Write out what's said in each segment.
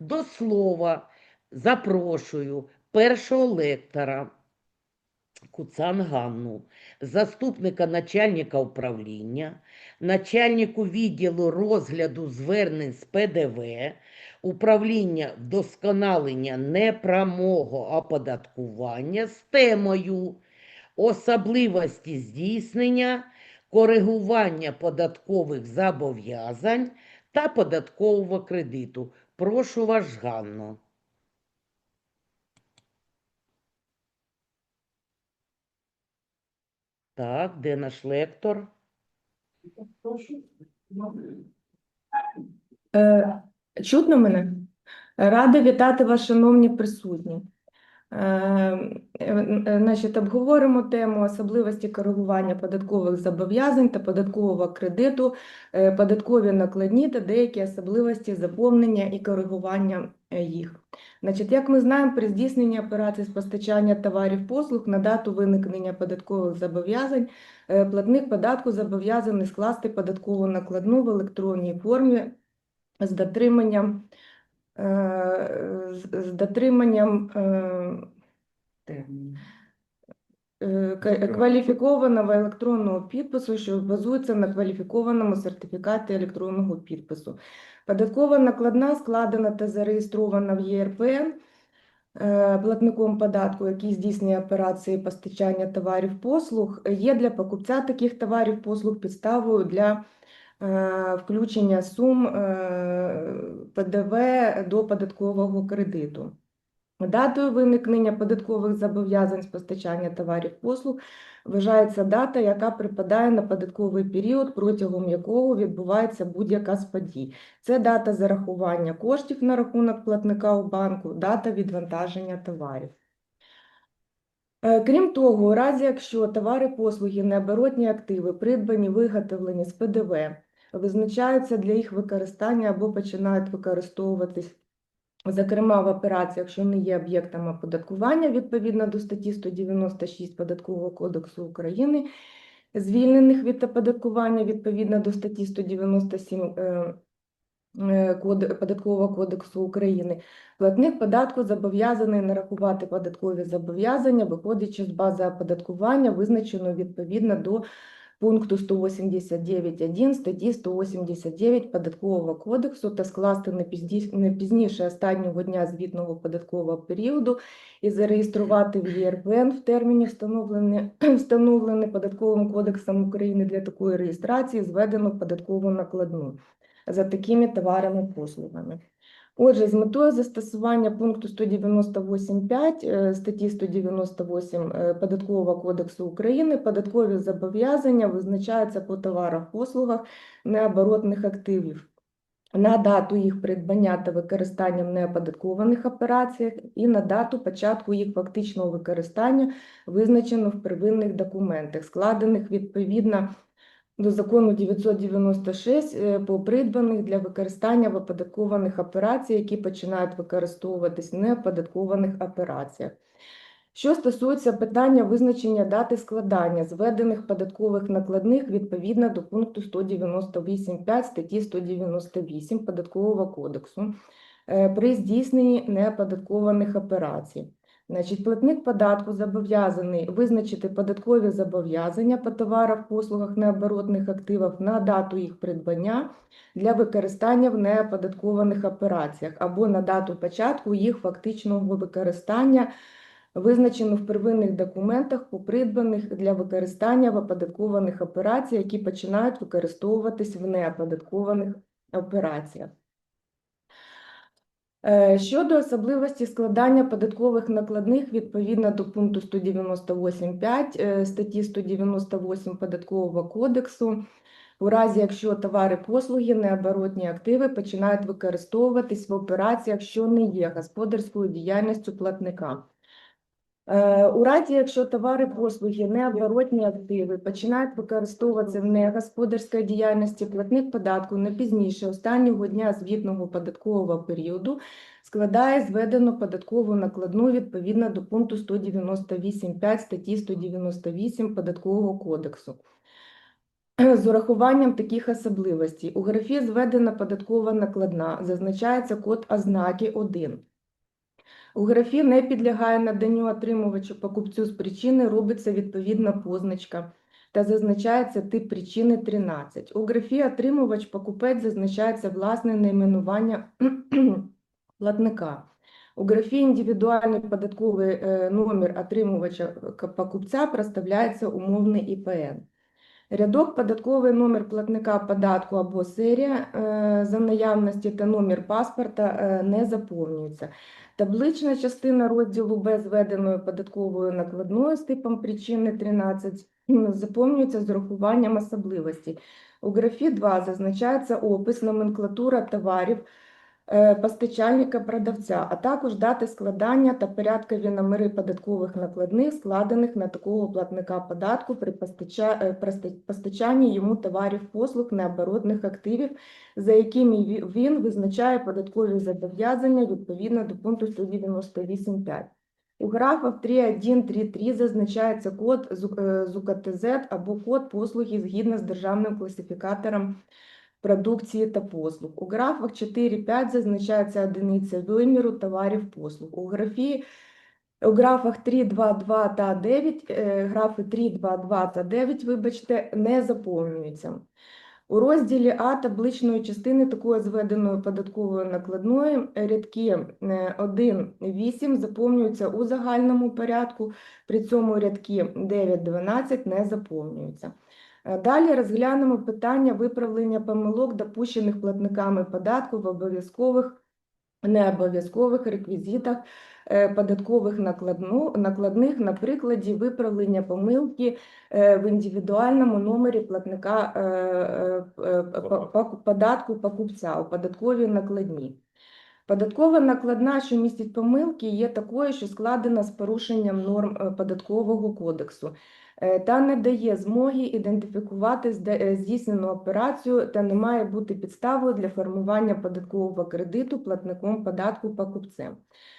До слова запрошую першого лектора Куцан Ганну, заступника начальника управління, начальнику відділу розгляду звернень з ПДВ, управління вдосконалення непрямого оподаткування з темою особливості здійснення, коригування податкових зобов'язань та податкового кредиту. Прошу вас, Ганно. Так, де наш лектор? Е, Чутно мене? Рада вітати вас, шановні присутні. Е, е, Значить, обговоримо тему особливості коригування податкових зобов'язань та податкового кредиту, е, податкові накладні та деякі особливості заповнення і коригування їх. Значить, як ми знаємо, при здійсненні операцій з постачання товарів послуг на дату виникнення податкових зобов'язань платник податку зобов'язаний скласти податкову накладну в електронній формі з дотриманням, з з дотриманням е, е, кваліфікованого електронного підпису, що базується на кваліфікованому сертифікаті електронного підпису. Податкова накладна складена та зареєстрована в ЄРПН е, платником податку, який здійснює операції постачання товарів послуг, є для покупця таких товарів послуг підставою для е, включення сум е, ПДВ до податкового кредиту. Датою виникнення податкових зобов'язань з постачання товарів послуг вважається дата, яка припадає на податковий період, протягом якого відбувається будь-яка з подій. Це дата зарахування коштів на рахунок платника у банку, дата відвантаження товарів. Е, Крім того, у разі якщо товари, послуги, необоротні активи, придбані, виготовлені з ПДВ, визначаються для їх використання або починають використовуватись, зокрема в операціях, що не є об'єктами оподаткування відповідно до статті 196 Податкового кодексу України, звільнених від оподаткування відповідно до статті 197 е, е, Податкового кодексу України, платник податку зобов'язаний нарахувати податкові зобов'язання, виходячи з бази оподаткування, визначеної відповідно до пункту 189.1 статті 189 Податкового кодексу та скласти не пізніше останнього дня звітного податкового періоду і зареєструвати в ЄРПН в терміні, встановлені Податковим кодексом України для такої реєстрації, зведену податкову накладну за такими товарами послугами. Отже, з метою застосування пункту 198.5 е, статті 198 е, Податкового кодексу України податкові зобов'язання визначаються по товарах, послугах необоротних активів. На дату їх придбання та використання в неоподаткованих операціях і на дату початку їх фактичного використання, визначено в первинних документах, складених відповідно до закону 996 е, по придбаних для використання в оподаткованих операціях, які починають використовуватись в неоподаткованих операціях. Що стосується питання визначення дати складання зведених податкових накладних відповідно до пункту 198.5 статті 198 Податкового кодексу е, при здійсненні неоподаткованих операцій. Значить, платник податку зобов'язаний визначити податкові зобов'язання по товарах, послугах, необоротних активах на дату їх придбання для використання в неоподаткованих операціях або на дату початку їх фактичного використання, визначено в первинних документах придбаних для використання в оподаткованих операціях, які починають використовуватись в неоподаткованих операціях. Е, Щодо особливості складання податкових накладних відповідно до пункту 198.5 е, статті 198 Податкового кодексу, у разі якщо товари, послуги, необоротні активи починають використовуватись в операціях, що не є господарською діяльністю платника. Е, У разі, якщо товари, послуги, необоротні активи починають використовуватися в негосподарській діяльності, платник податку не пізніше останнього дня звітного податкового періоду складає зведену податкову накладну відповідно до пункту 198.5 статті 198 Податкового кодексу. з урахуванням таких особливостей. У графі зведена податкова накладна, зазначається код ознаки 1. У графі не підлягає наданню отримувачу покупцю з причини, робиться відповідна позначка та зазначається тип причини 13. У графі отримувач покупець зазначається власне найменування платника. У графі індивідуальний податковий е, номер отримувача покупця проставляється умовний ІПН. Рядок податковий номер платника податку або серія е, за наявності та номер паспорта е, не заповнюється. Таблична частина розділу Б зведеною податковою накладною з типом причини 13 заповнюється з урахуванням особливостей. У графі 2 зазначається опис, номенклатура товарів, постачальника продавця, а також дати складання та порядкові номери податкових накладних, складених на такого платника податку при е, постачанні йому товарів послуг необоротних активів, за якими ві- він визначає податкові зобов'язання відповідно до пункту 198.5. У графах 3.1, 3.3 зазначається код е, з УКТЗ або код послуги згідно з державним класифікатором продукції та послуг. У графах 4-5 зазначається одиниця виміру товарів послуг. У графі у графах 3, 2, 2 та 9, е, графи 3, 2, 2 та 9, вибачте, не заповнюються. У розділі А табличної частини такої зведеної податкової накладної рядки 1, 8 заповнюються у загальному порядку, при цьому рядки 9, 12 не заповнюються. Е, Далі розглянемо питання виправлення помилок, допущених платниками податку в обов'язкових, необов'язкових реквізитах е, податкових накладну, накладних на прикладі виправлення помилки е, в індивідуальному номері платника по- по- податку покупця у податковій накладній. Податкова накладна, що містить помилки, є такою, що складена з порушенням норм е, податкового кодексу е, та не дає змоги ідентифікувати е, здійснену операцію та не має бути підставою для формування податкового кредиту платником податку покупцем.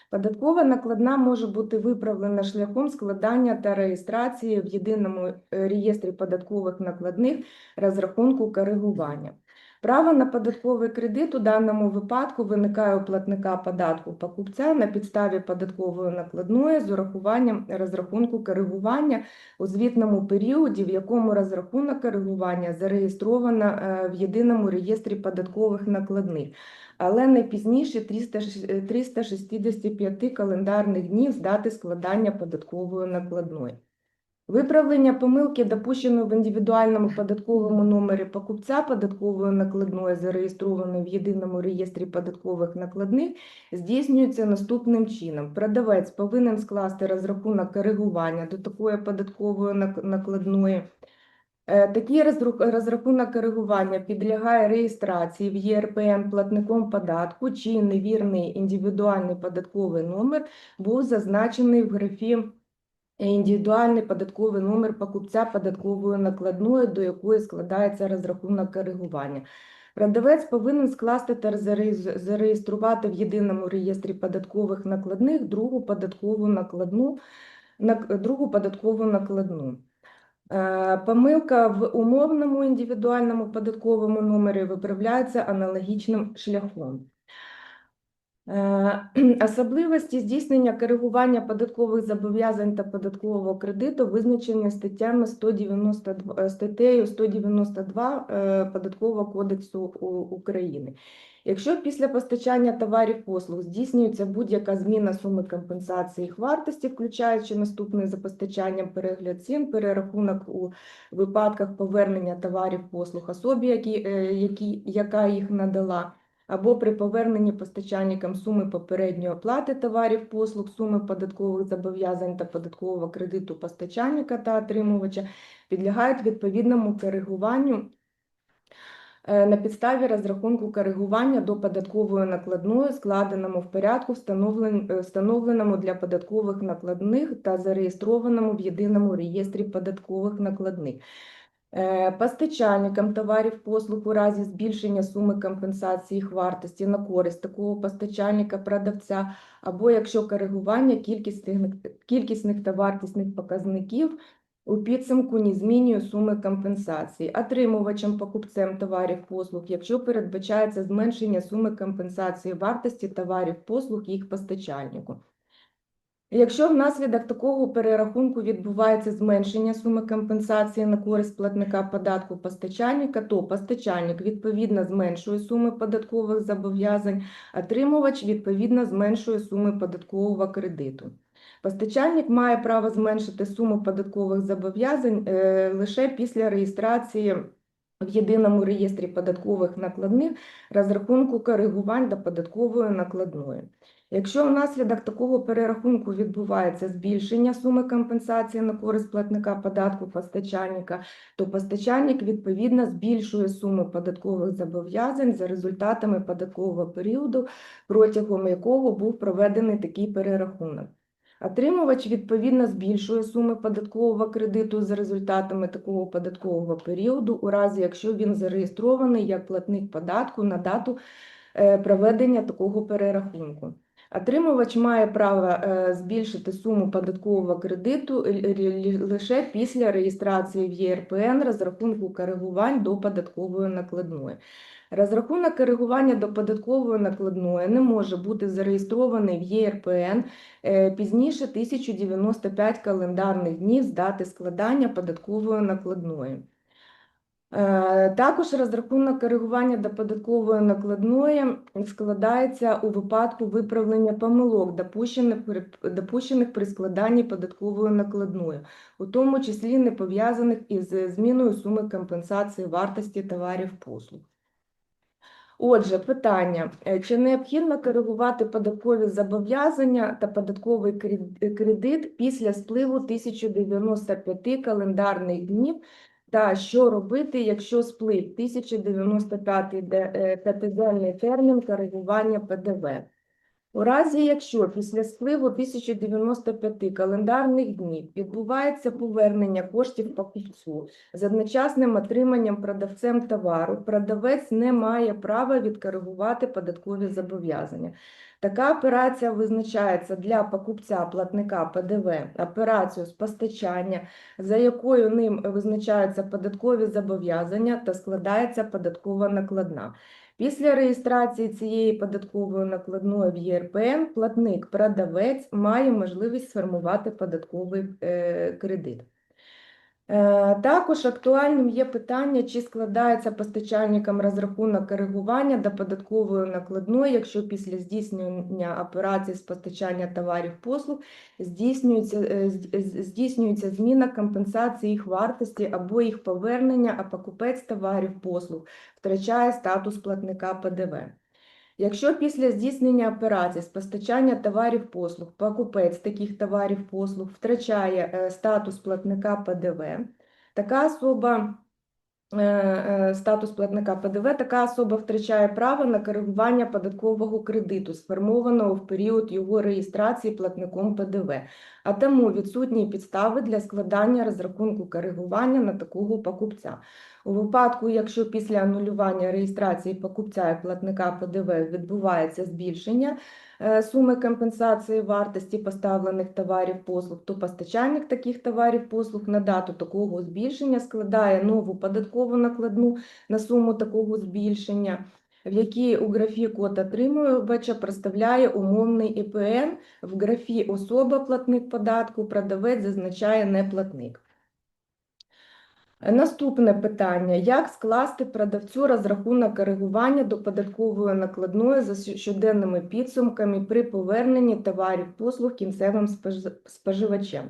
Податкова накладна може бути виправлена шляхом складання та реєстрації в єдиному реєстрі податкових накладних розрахунку коригування. Право на податковий кредит у даному випадку виникає у платника податку покупця на підставі податкової накладної з урахуванням розрахунку коригування у звітному періоді, в якому розрахунок коригування зареєстровано е, в єдиному реєстрі податкових накладних, але не пізніше 300 ш- 365 календарних днів з дати складання податкової накладної. Виправлення помилки, допущеної в індивідуальному податковому номері покупця податкової накладної, зареєстрованої в єдиному реєстрі податкових накладних, здійснюється наступним чином. Продавець повинен скласти розрахунок коригування до такої податкової накладної. Е, Такий розрахунок коригування підлягає реєстрації в ЄРПН платником податку, чий невірний індивідуальний податковий номер був зазначений в графі індивідуальний податковий номер покупця податкової накладної, до якої складається розрахунок коригування. Продавець повинен скласти та зареєструвати в єдиному реєстрі податкових накладних другу податкову накладну, другу податкову накладну. Е, Помилка в умовному індивідуальному податковому номері виправляється аналогічним шляхом. Е, Особливості здійснення коригування податкових зобов'язань та податкового кредиту визначені статтями 192, е, статтею 192 е, Податкового кодексу України. Якщо після постачання товарів послуг здійснюється будь-яка зміна суми компенсації їх вартості, включаючи наступний за постачанням перегляд цін, перерахунок у випадках повернення товарів послуг особі, які, які, яка їх надала, або при поверненні постачальникам суми попередньої оплати товарів послуг, суми податкових зобов'язань та податкового кредиту постачальника та отримувача, підлягають відповідному коригуванню е, на підставі розрахунку коригування до податкової накладної, складеному в порядку, е, встановленому для податкових накладних та зареєстрованому в єдиному реєстрі податкових накладних. Е, Постачальникам товарів послуг у разі збільшення суми компенсації їх вартості на користь такого постачальника-продавця, або якщо коригування кількісних, кількісних та вартісних показників у підсумку не змінює суми компенсації. Отримувачем покупцем товарів послуг, якщо передбачається зменшення суми компенсації вартості товарів послуг їх постачальнику. Якщо внаслідок такого перерахунку відбувається зменшення суми компенсації на користь платника податку постачальника, то постачальник відповідно зменшує суми податкових зобов'язань, отримувач відповідно зменшує суми податкового кредиту. Постачальник має право зменшити суму податкових зобов'язань е, лише після реєстрації в єдиному реєстрі податкових накладних розрахунку коригувань до податкової накладної. Якщо внаслідок такого перерахунку відбувається збільшення суми компенсації на користь платника податку постачальника, то постачальник відповідно збільшує суму податкових зобов'язань за результатами податкового періоду, протягом якого був проведений такий перерахунок. Отримувач відповідно збільшує суми податкового кредиту за результатами такого податкового періоду, у разі якщо він зареєстрований як платник податку на дату е, проведення такого перерахунку. Отримувач має право е, збільшити суму податкового кредиту лише після реєстрації в ЄРПН розрахунку коригувань до податкової накладної. Розрахунок коригування до податкової накладної не може бути зареєстрований в ЄРПН е, пізніше 1095 календарних днів з дати складання податкової накладної. Е, Також розрахунок коригування до податкової накладної складається у випадку виправлення помилок, допущених при, допущених при складанні податкової накладної, у тому числі не пов'язаних із зміною суми компенсації вартості товарів послуг. Отже, питання: Е, чи необхідно коригувати податкові зобов'язання та податковий кредит після спливу 1095 календарних днів? Та що робити, якщо сплив 1095 де- е, п'ятиденний термін коригування ПДВ? У разі, якщо після спливу 1095 календарних днів відбувається повернення коштів покупцю з одночасним отриманням продавцем товару, продавець не має права відкоригувати податкові зобов'язання. Така операція визначається для покупця платника ПДВ операцію з постачання, за якою ним визначаються податкові зобов'язання та складається податкова накладна. Після реєстрації цієї податкової накладної в ЄРПН платник-продавець має можливість сформувати податковий е, кредит. Е, Також актуальним є питання, чи складається постачальникам розрахунок коригування до податкової накладної, якщо після здійснення операцій з постачання товарів послуг здійснюється, е, здійснюється зміна компенсації їх вартості або їх повернення, а покупець товарів послуг втрачає статус платника ПДВ. Якщо після здійснення операції з постачання товарів послуг покупець таких товарів послуг втрачає е, статус платника ПДВ, така особа статус платника ПДВ, така особа втрачає право на коригування податкового кредиту, сформованого в період його реєстрації платником ПДВ, а тому відсутні підстави для складання розрахунку коригування на такого покупця. У випадку, якщо після анулювання реєстрації покупця і платника ПДВ відбувається збільшення е, суми компенсації вартості поставлених товарів послуг, то постачальник таких товарів послуг на дату такого збільшення складає нову податкову накладну на суму такого збільшення, в якій у графі код отримувача проставляє умовний ІПН, в графі особа платник податку, продавець зазначає неплатник. Наступне питання: як скласти продавцю розрахунок коригування до податкової накладної за щоденними підсумками при поверненні товарів послуг кінцевим спож- споживачем?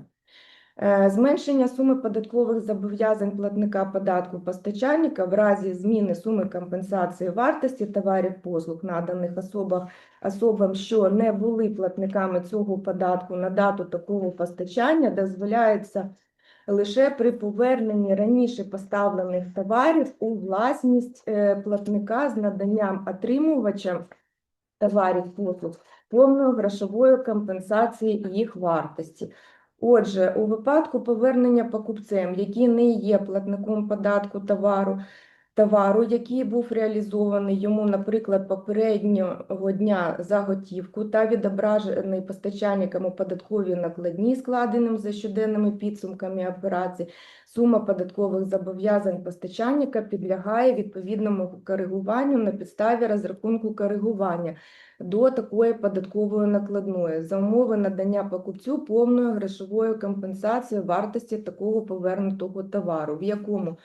Е, Зменшення суми податкових зобов'язань платника податку постачальника в разі зміни суми компенсації вартості товарів послуг, наданих особах, особам, що не були платниками цього податку на дату такого постачання, дозволяється лише при поверненні раніше поставлених товарів у власність е, платника з наданням отримувачам товарів послуг повної грошової компенсації їх вартості. Отже, у випадку повернення покупцем, який не є платником податку товару, товару, який був реалізований йому, наприклад, попереднього дня за готівку та відображений постачальником у податковій накладній, складеним за щоденними підсумками операцій, сума податкових зобов'язань постачальника підлягає відповідному коригуванню на підставі розрахунку коригування до такої податкової накладної. За умови надання покупцю повної грошової компенсації вартості такого повернутого товару, в якому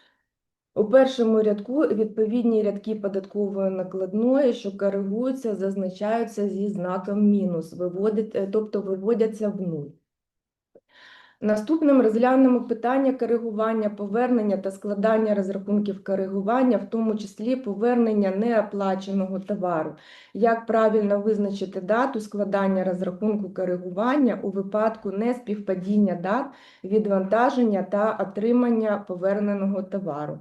у першому рядку відповідні рядки податкової накладної, що коригуються, зазначаються зі знаком мінус, виводить, е, тобто виводяться в нуль. Наступним розглянемо питання коригування, повернення та складання розрахунків коригування, в тому числі повернення неоплаченого товару. Як правильно визначити дату складання розрахунку коригування у випадку неспівпадіння дат відвантаження та отримання поверненого товару?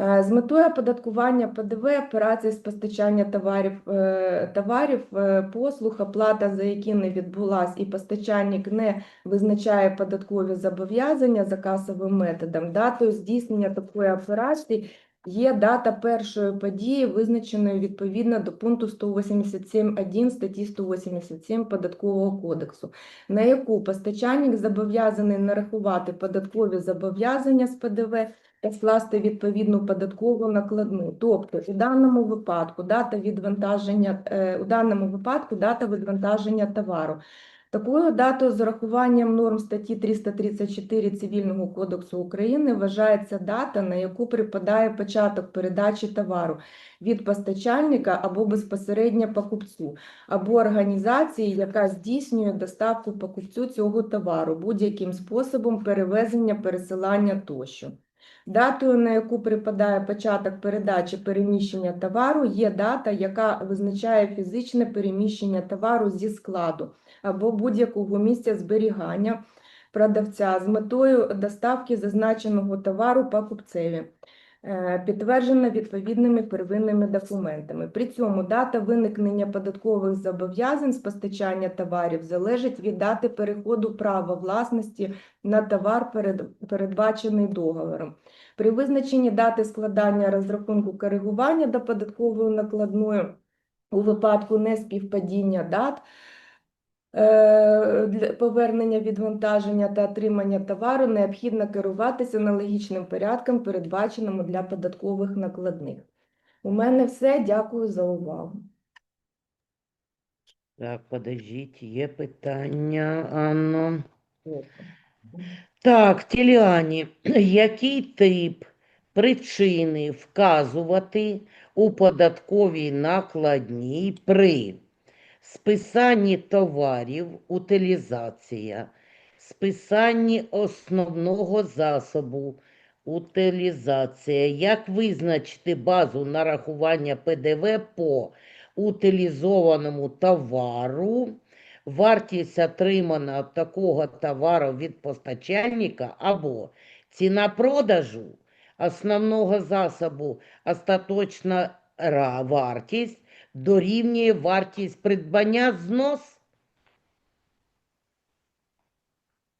Е, З метою оподаткування ПДВ операції з постачання товарів, е, товарів, е, послуг, оплата за які не відбулась, і постачальник не визначає податкові зобов'язання за касовим методом. Датою здійснення такої операції є дата першої події, визначеної відповідно до пункту 187.1 статті 187 Податкового кодексу, на яку постачальник зобов'язаний нарахувати податкові зобов'язання з ПДВ та скласти відповідну податкову накладну. Тобто, у даному випадку дата відвантаження, е, у даному випадку дата відвантаження товару. Такою датою з урахуванням норм статті 334 Цивільного кодексу України вважається дата, на яку припадає початок передачі товару від постачальника або безпосередньо покупцю, або організації, яка здійснює доставку покупцю цього товару будь-яким способом перевезення, пересилання тощо. Датою, на яку припадає початок передачі переміщення товару, є дата, яка визначає фізичне переміщення товару зі складу або будь-якого місця зберігання продавця з метою доставки зазначеного товару покупцеві, е, підтверджена відповідними первинними документами. При цьому дата виникнення податкових зобов'язань з постачання товарів залежить від дати переходу права власності на товар, перед- передбачений договором. При визначенні дати складання розрахунку коригування до податкової накладної у випадку неспівпадіння дат е, для повернення відвантаження та отримання товару необхідно керуватися аналогічним порядком, передбаченим для податкових накладних. У мене все. Дякую за увагу. Так, подождіть, є питання, Анно. Так, Тіліані, який тип причини вказувати у податковій накладній при списанні товарів, утилізація, списанні основного засобу, утилізація. Як визначити базу нарахування ПДВ по утилізованому товару? Вартість отримана такого товару від постачальника або ціна продажу основного засобу, остаточна вартість дорівнює вартість придбання знос.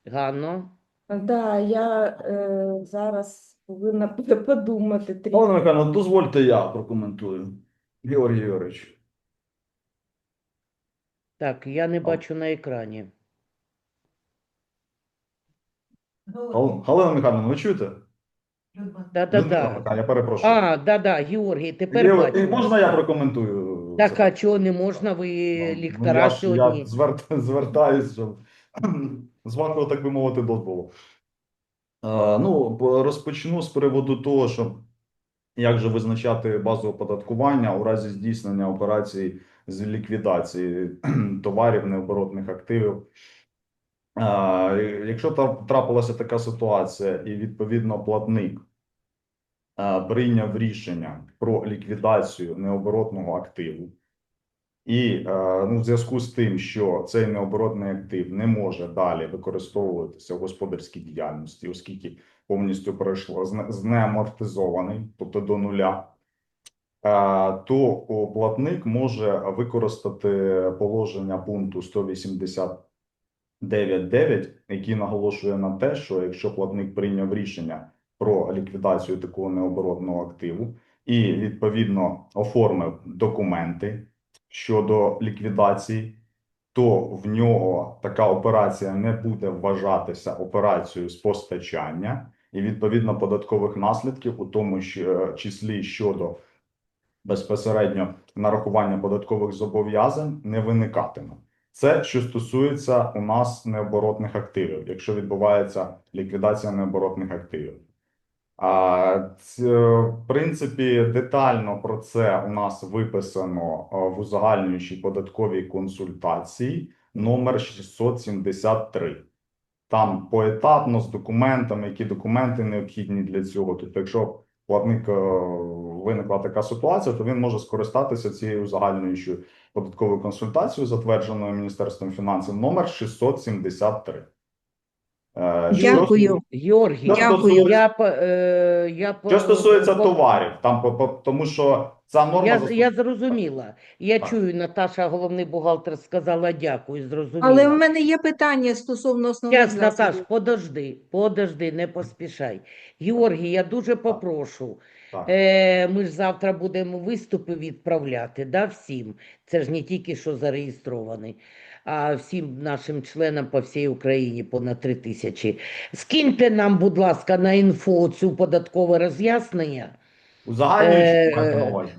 Ганно, Да, я е, зараз повинна подумати трішки. Олена Михайловна, дозвольте я прокоментую. Георгій Георгійович. Так, я не бачу на екрані. Гал- Галина Михайловна, ви чуєте? Да-да-да. Я перепрошую. А, да-да, Георгій, тепер бачу. можна я прокоментую? Так, а чого не можна? Ви Ну, ліктора я ж- сьогодні. Я зверт- звертаюсь, щоб з вашого, так би мовити, дозволу. Е, Ну, по- розпочну з приводу того, що як же визначати базу оподаткування у разі здійснення операцій з ліквідації товарів, необоротних активів. Якщо трапилася така ситуація, і відповідно платник прийняв рішення про ліквідацію необоротного активу, і ну, в зв'язку з тим, що цей необоротний актив не може далі використовуватися в господарській діяльності, оскільки повністю пройшло знеамортизований, тобто до нуля, то о, платник може використати положення пункту 189.9, який наголошує на те, що якщо платник прийняв рішення про ліквідацію такого необоротного активу і відповідно оформив документи щодо ліквідації, то в нього така операція не буде вважатися операцією з постачання. І відповідно податкових наслідків, у тому числі щодо безпосередньо нарахування податкових зобов'язань не виникатиме. Це що стосується у нас необоротних активів, якщо відбувається ліквідація необоротних активів. А, ц- в принципі, детально про це у нас виписано в узагальнюючій податковій консультації номер 673. Там поетапно з документами, які документи необхідні для цього. Тобто, якщо платник е, виникла така ситуація, то він може скористатися цією загальною податковою консультацією, затвердженою Міністерством фінансів, номер 673. Е, що- Дякую. Георгій, Що Дякую. стосується- я, е, я, Що стосується по- товарів, там по- по- тому що ця норма Я, застос- я зрозуміла. Я Так. чую, Наташа, головний бухгалтер, сказала дякую, зрозуміла. Але в мене є питання стосовно основних Зараз, Наташ, засобів. подожди, подожди, не поспішай. Георгій, я дуже попрошу. Так. Е, ми ж завтра будемо виступи відправляти, да, всім. Це ж не тільки що зареєстрований, а всім нашим членам по всій Україні понад три тисячі. Скиньте нам, будь ласка, на інфо цю податкове роз'яснення. Узагальнюючу Е, маєте на увазі?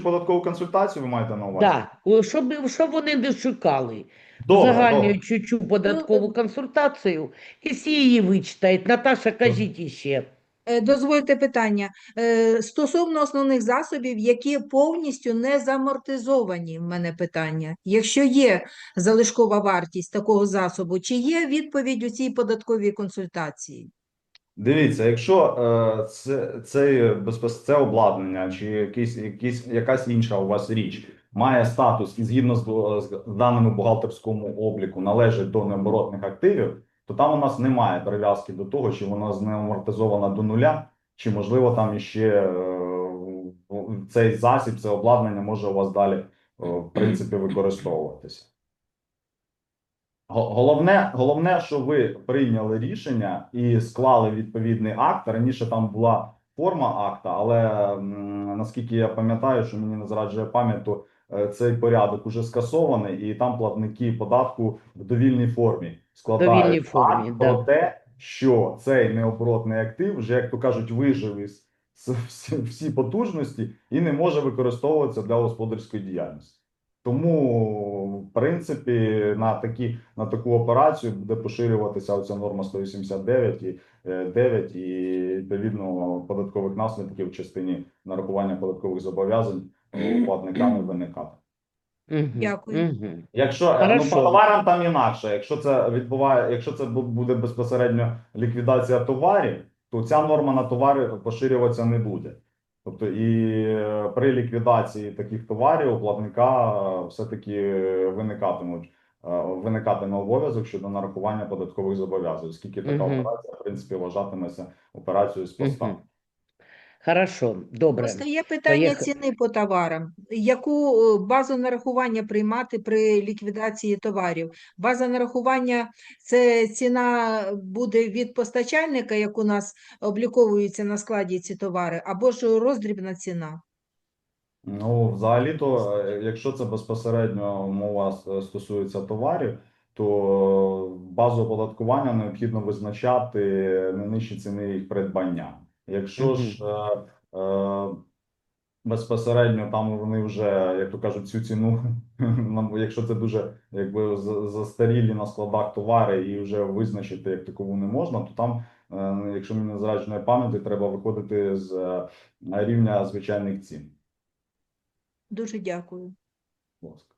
податкову, консультацію ви маєте на увазі? Да. о, Щоб, щоб вони не шукали. Добре, добре. Цю податкову консультацію і всі її вичитають. Наташа, кажіть іще. Е, Дозвольте питання. Е, Стосовно основних засобів, які повністю не замортизовані, в мене питання. Якщо є залишкова вартість такого засобу, чи є відповідь у цій податковій консультації? Дивіться, якщо е, це, це, це обладнання чи якийсь, якийсь, якась інша у вас річ має статус і згідно з, з даними бухгалтерському обліку належить до необоротних активів, то там у нас немає прив'язки до того, чи вона знеамортизована до нуля, чи можливо там іще е, цей засіб, це обладнання може у вас далі е, в принципі використовуватися. Головне, головне, що ви прийняли рішення і склали відповідний акт. Раніше там була форма акта, але наскільки я пам'ятаю, що мені не зраджує пам'ять, то цей порядок уже скасований, і там платники податку в довільній формі складають Довільній формі, акт да. про те, що цей необоротний актив вже, як то кажуть, вижив із всі, потужності і не може використовуватися для господарської діяльності. Тому, в принципі, на такі на таку операцію буде поширюватися оця норма 189 і е, 9 і відповідно податкових наслідків в частині нарахування податкових зобов'язань у платниками виникати. Дякую. Якщо ну, по товарам там інакше, якщо це відбуває, якщо це буде безпосередньо ліквідація товарів, то ця норма на товари поширюватися не буде. Тобто, і е, при ліквідації таких товарів у платника е, все-таки виникатимуть е, виникатиме обов'язок щодо нарахування податкових зобов'язань, оскільки така операція, в принципі, вважатиметься операцією з поста. Хорошо, добре. Просто є питання Поїхали. ціни по товарам. Яку е, базу нарахування приймати при ліквідації товарів? База нарахування – це ціна буде від постачальника, як у нас обліковується на складі ці товари, або ж роздрібна ціна? Ну, взагалі-то, е, якщо це безпосередньо мова с- стосується товарів, то базу оподаткування необхідно визначати не нижче ціни їх придбання. Якщо ж е, е, безпосередньо там вони вже, як то кажуть, цю ціну, нам- якщо це дуже якби застарілі на складах товари і вже визначити як такову не можна, то там, е, якщо мені не зраджує пам'яті, треба виходити з е, рівня звичайних цін. Дуже дякую. Будь ласка.